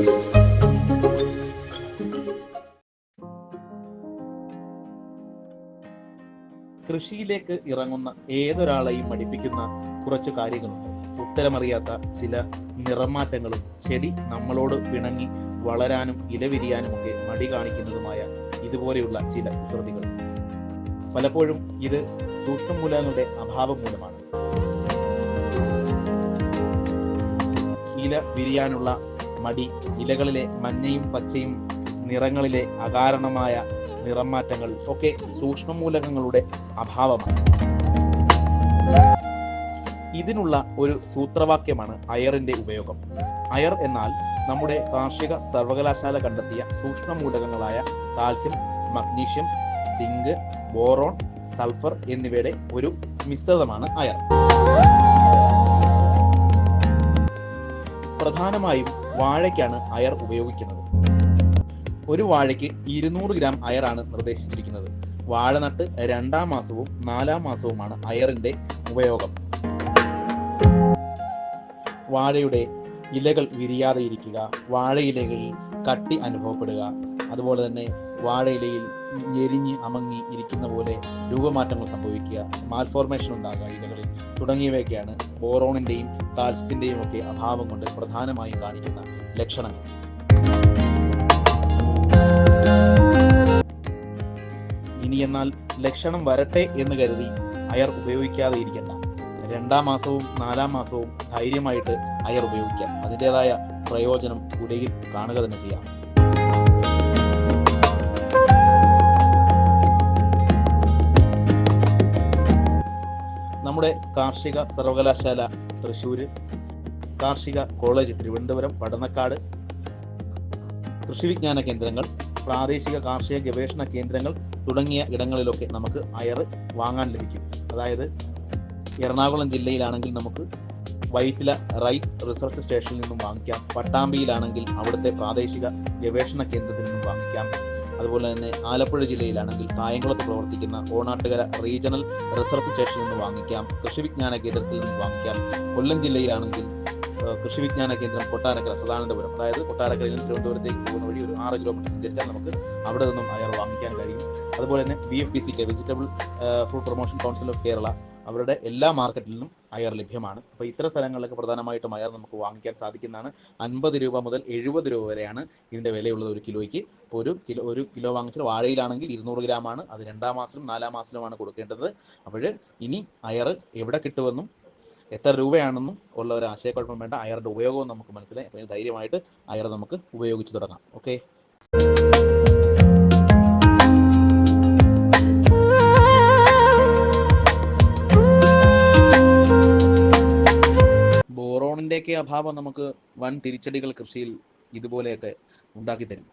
കൃഷിയിലേക്ക് ഇറങ്ങുന്ന ഏതൊരാളെയും പഠിപ്പിക്കുന്ന കുറച്ച് കാര്യങ്ങളുണ്ട്. ഉത്തരമറിയാത്ത ചില നിറമാറ്റങ്ങളും ചെടി നമ്മളോട് പിണങ്ങി വളരാനും ഇലവിരിയാനും ഒക്കെ മടി കാണിക്കുന്നതുമായ ഇതുപോലെയുള്ള ചില കുസൃതികൾ. പലപ്പോഴും ഇത് സൂക്ഷ്മമൂലങ്ങളുടെ അഭാവം മൂലമാണ്. ഇല വിരിയാനുള്ള മടി ഇലകളിലെ മഞ്ഞയും പച്ചയും നിറങ്ങളിലെ അകാരണമായ നിറമാറ്റങ്ങൾ ഒക്കെ സൂക്ഷ്മമൂലകങ്ങളുടെ അഭാവമാണ്. ഇതിനുള്ള ഒരു സൂത്രവാക്യമാണ് അയറിന്റെ ഉപയോഗം. അയർ എന്നാൽ നമ്മുടെ കാർഷിക സർവകലാശാല കണ്ടെത്തിയ സൂക്ഷ്മമൂലകങ്ങളായ calcium magnesium zinc boron sulphur എന്നിവയുടെ ഒരു മിശ്രിതമാണ് അയർ. പ്രധാനമായും വാഴയ്ക്കാണ് അയർ ഉപയോഗിക്കുന്നത്. ഒരു വാഴയ്ക്ക് ഇരുന്നൂറ് ഗ്രാം അയറാണ് നിർദ്ദേശിച്ചിരിക്കുന്നത്. വാഴ നട്ട് രണ്ടാം മാസവും നാലാം മാസവുമാണ് അയറിന്റെ ഉപയോഗം. വാഴയുടെ ഇലകൾ വിരിയാതെ ഇരിക്കുക വാഴയിലകളിൽ കട്ടി അനുഭവപ്പെടുക അതുപോലെ തന്നെ വാഴയിലയിൽ ഞെരിഞ്ഞ് അമങ്ങി ഇരിക്കുന്ന പോലെ രൂപമാറ്റങ്ങൾ സംഭവിക്കുക. മാൽഫോർമേഷൻ ഉണ്ടാകുക ഇലകളിൽ തുടങ്ങിയവയൊക്കെയാണ് ബോറോണിന്റെയും കാൽസ്യത്തിന്റെയും ഒക്കെ അഭാവം കൊണ്ട് പ്രധാനമായും കാണിക്കുന്ന ലക്ഷണങ്ങൾ. ഇനി എന്നാൽ ലക്ഷണം വരട്ടെ എന്ന് കരുതി അയർ ഉപയോഗിക്കാതെ ഇരിക്കേണ്ട. രണ്ടാം മാസവും നാലാം മാസവും ധൈര്യമായിട്ട് അയർ ഉപയോഗിക്കാം. അതിന്റെതായ പ്രയോജനം ഉലയിൽ കാണുക തന്നെ ചെയ്യാം. നമ്മുടെ കാർഷിക സർവകലാശാല തൃശ്ശൂർ കാർഷിക കോളേജ് തിരുവനന്തപുരം പടന്നക്കാട് കൃഷി വിജ്ഞാന കേന്ദ്രങ്ങൾ പ്രാദേശിക കാർഷിക ഗവേഷണ കേന്ദ്രങ്ങൾ തുടങ്ങിയ ഇടങ്ങളിലൊക്കെ നമുക്ക് അയർ വാങ്ങാൻ ലഭിക്കും. അതായത് എറണാകുളം ജില്ലയിലാണെങ്കിൽ നമുക്ക് വൈറ്റില റൈസ് റിസർച്ച് സ്റ്റേഷനിൽ നിന്നും വാങ്ങിക്കാം. പട്ടാമ്പിയിലാണെങ്കിൽ അവിടുത്തെ പ്രാദേശിക ഗവേഷണ കേന്ദ്രത്തിൽ നിന്നും വാങ്ങിക്കാം. അതുപോലെ തന്നെ ആലപ്പുഴ ജില്ലയിലാണെങ്കിൽ കായംകുളത്ത് പ്രവർത്തിക്കുന്ന ഓണാട്ടുകര റീജിയണൽ റിസർച്ച് സ്റ്റേഷനിൽ നിന്ന് വാങ്ങിക്കാം. കൃഷി വിജ്ഞാന കേന്ദ്രത്തിൽ നിന്ന് വാങ്ങിക്കാം. കൊല്ലം ജില്ലയിലാണെങ്കിൽ കൃഷി വിജ്ഞാന കേന്ദ്രം കൊട്ടാരക്കര സദാനന്ദപുരം. അതായത് കൊട്ടാരക്കരയിൽ നിന്ന് തിരുവനന്തപുരത്തേക്ക് പോകുന്ന വഴി ഒരു ആറ് കിലോമീറ്റർ സഞ്ചരിച്ചാൽ നമുക്ക് അവിടെ നിന്നും അയാൾ വാങ്ങിക്കാൻ കഴിയും. അതുപോലെ തന്നെ B F B C K vegetable food promotion council of Kerala അവരുടെ എല്ലാ മാർക്കറ്റിലും അയർ ലഭ്യമാണ്. അപ്പോൾ ഇത്തരം സ്ഥലങ്ങളിലൊക്കെ പ്രധാനമായിട്ടും അയർ നമുക്ക് വാങ്ങിക്കാൻ സാധിക്കുന്നതാണ്. അൻപത് രൂപ മുതൽ എഴുപത് രൂപ വരെയാണ് ഇതിന്റെ വിലയുള്ളത് ഒരു കിലോയ്ക്ക്. ഇപ്പോൾ ഒരു കിലോ ഒരു കിലോ വാങ്ങിച്ചാൽ വാഴയിലാണെങ്കിൽ ഇരുന്നൂറ് ഗ്രാമാണ്. അത് രണ്ടാം മാസത്തിലും നാലാം മാസത്തിലുമാണ് കൊടുക്കേണ്ടത്. അപ്പോൾ ഇനി അയർ എവിടെ കിട്ടുമെന്നും എത്ര രൂപയാണെന്നും ഉള്ള ഒരു ആശയക്കുഴപ്പം വേണ്ട അയറിന്റെ ഉപയോഗവും നമുക്ക് മനസ്സിലായി. അപ്പോൾ ധൈര്യമായിട്ട് അയർ നമുക്ക് ഉപയോഗിച്ച് തുടങ്ങാം. ഓക്കെ? ബോറോണിന്റെയൊക്കെ അഭാവം നമുക്ക് വൻ തിരിച്ചടികൾ കൃഷിയിൽ ഇതുപോലെയൊക്കെ ഉണ്ടാക്കി തരും.